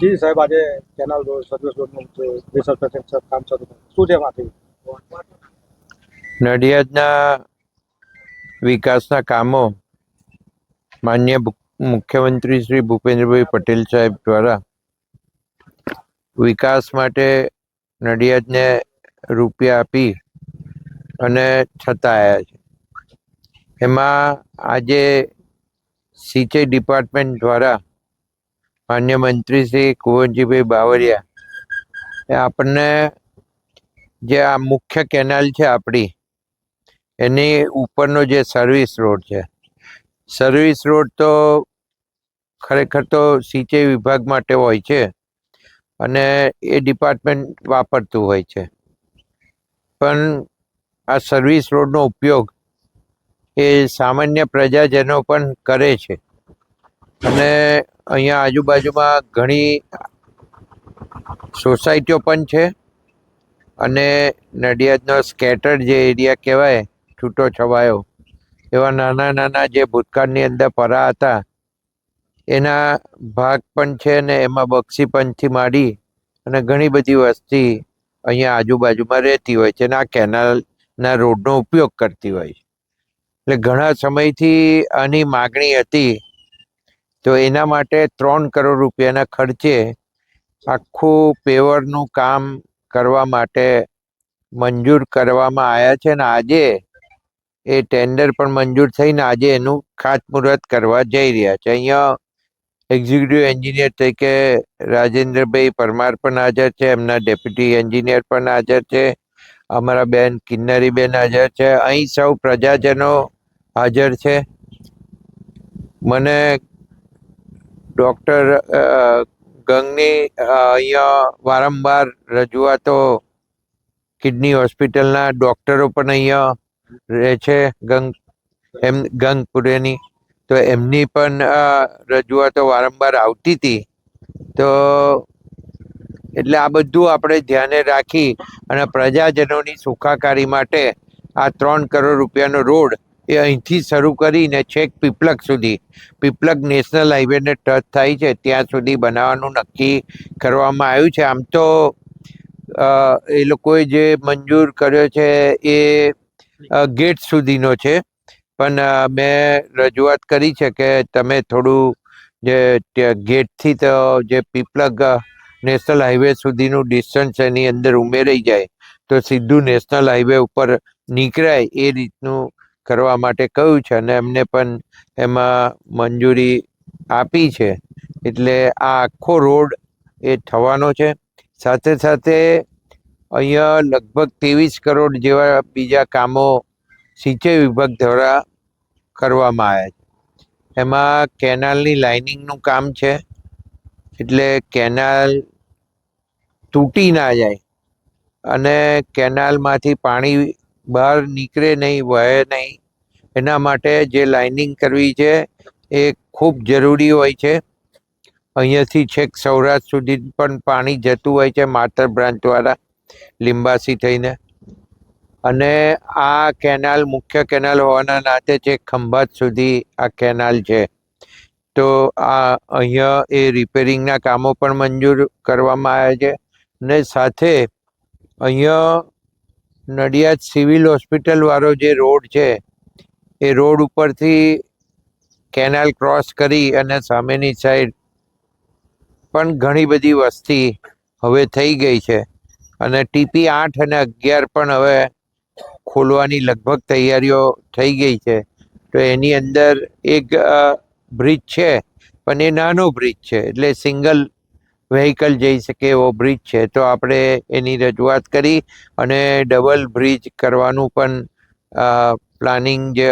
જી સાહેબ, આજે canal road service રોડનું જે રિસર્ફેક્શન કામ શરૂ શું છે માથી નડિયાદના વિકાસના કામો માન્ય મુખ્યમંત્રી શ્રી ભૂપેન્દ્રભાઈ પટેલ સાહેબ દ્વારા વિકાસ માટે નડિયાદને રૂપિયા આપી અને છતાં આવ્યા છે. એમાં આજે સિંચાઈ ડિપાર્ટમેન્ટ દ્વારા માન્ય મંત્રી શ્રી કુંવરજીભાઈ બાવરિયા એ આપણને જે આ મુખ્ય કેનાલ છે આપણી, એની ઉપરનો જે સર્વિસ રોડ છે. સર્વિસ રોડ તો ખરેખર તો સિંચાઈ વિભાગ માટે હોય છે અને એ ડિપાર્ટમેન્ટ વાપરતું હોય છે. પણ આ સર્વિસ રોડનો ઉપયોગ એ સામાન્ય પ્રજાજનો પણ કરે છે. અને અહીંયા આજુબાજુમાં ઘણી સોસાયટીઓ પણ છે અને નડિયાદનો સ્કેટર જે એરિયા કહેવાય, છૂટો છવાયો. એવા નાના નાના જે ભૂતકાળની અંદર પરા હતા, એના ભાગ પણ છે ને એમાં બક્ષી પંચથી માંડી અને ઘણી બધી વસ્તી અહીંયા આજુબાજુમાં રહેતી હોય છે અને આ કેનાલના રોડનો ઉપયોગ કરતી હોય છે. એટલે ઘણા સમયથી આની માગણી હતી તો એના માટે ત્રણ કરોડ રૂપિયાના ખર્ચે આખું પેવરનું કામ કરવા માટે મંજૂર કરવામાં આવ્યા છે ને આજે એ ટેન્ડર પણ મંજૂર થઈને આજે એનું ખાતમુહૂર્ત કરવા જઈ રહ્યા છે. અહીંયા એક્ઝિક્યુટિવ એન્જિનિયર તરીકે રાજેન્દ્રભાઈ પરમાર પણ હાજર છે, એમના ડેપ્યુટી એન્જિનિયર પણ હાજર છે, અમારા બેન કિન્નરીબેન હાજર છે, અહીં સૌ પ્રજાજનો હાજર છે. મને ડૉક્ટર ગંગની અહીંયા વારંવાર રજૂઆતો કિડની હોસ્પિટલના ડૉક્ટરો પણ અહીંયા રહે છે, ગંગ, એમ, ગંગપુરેની. તો એમની પણ રજૂઆતો વારંવાર આવતી હતી. તો એટલે આ બધું આપણે ધ્યાને રાખી અને પ્રજાજનોની સુખાકારી માટે આ ત્રણ કરોડ રૂપિયાનો રોડ એ અહીંથી શરૂ કરીને છેક પીપલક સુધી. પીપલક નેશનલ હાઈવેને ટચ થાય છે, ત્યાં સુધી બનાવવાનું નક્કી કરવામાં આવ્યું છે. આમ તો એ લોકોએ જે મંજૂર કર્યો છે એ ગેટ સુધીનો છે. પણ મેં રજૂઆત કરી છે કે તમે થોડું જે ગેટથી તો જે પીપલગ નેશનલ હાઈવે સુધીનું ડિસ્ટન્સ એની અંદર ઉમેરાઈ જાય, તો સીધું નેશનલ હાઈવે ઉપર નીકળાય એ રીતનું કરવા માટે કહ્યું છે અને એમને પણ એમાં મંજૂરી આપી છે. એટલે આ આખો રોડ એ થવાનો છે. સાથે સાથે અહીંયા લગભગ ત્રેવીસ કરોડ જેવા બીજા કામો સિંચાઈ વિભાગ દ્વારા કરવામાં આવ્યા છે. એમાં કેનાલની લાઇનિંગનું કામ છે. એટલે કેનાલ તૂટી ના જાય અને કેનાલમાંથી પાણી બહાર નીકળે નહીં, વહે નહીં. એના માટે જે લાઇનિંગ કરવી છે એ ખૂબ જરૂરી હોય છે. અહીંયાથી છેક સૌરાષ્ટ્ર સુધી પણ પાણી જતું હોય છે માતર બ્રાન્ચ દ્વારા લીંબાસી થઈને. અને આ કેનાલ, મુખ્ય કેનાલ હોવાના નાતે છે ખંભાત સુધી આ કેનાલ છે. તો આ અહીંયા એ રિપેરિંગના કામો પણ મંજૂર કરવામાં આવ્યા છે. ને સાથે અહીંયા નડિયાદ સિવિલ હોસ્પિટલવાળો જે રોડ છે, એ રોડ ઉપરથી કેનાલ ક્રોસ કરી અને સામેની સાઈડ પણ ઘણી બધી વસ્તી હવે થઈ ગઈ છે. અને ટીપી આઠ અને અગિયાર પણ હવે ખોલવાની લગભગ તૈયારીઓ થઈ ગઈ છે. તો એની અંદર એક બ્રિજ છે, પણ એ નાનો બ્રિજ છે, એટલે સિંગલ વેહિકલ જઈ શકે એવો બ્રિજ છે, તો આપણે એની રજૂઆત કરી અને ડબલ બ્રિજ કરવાનું પણ પ્લાનિંગ જે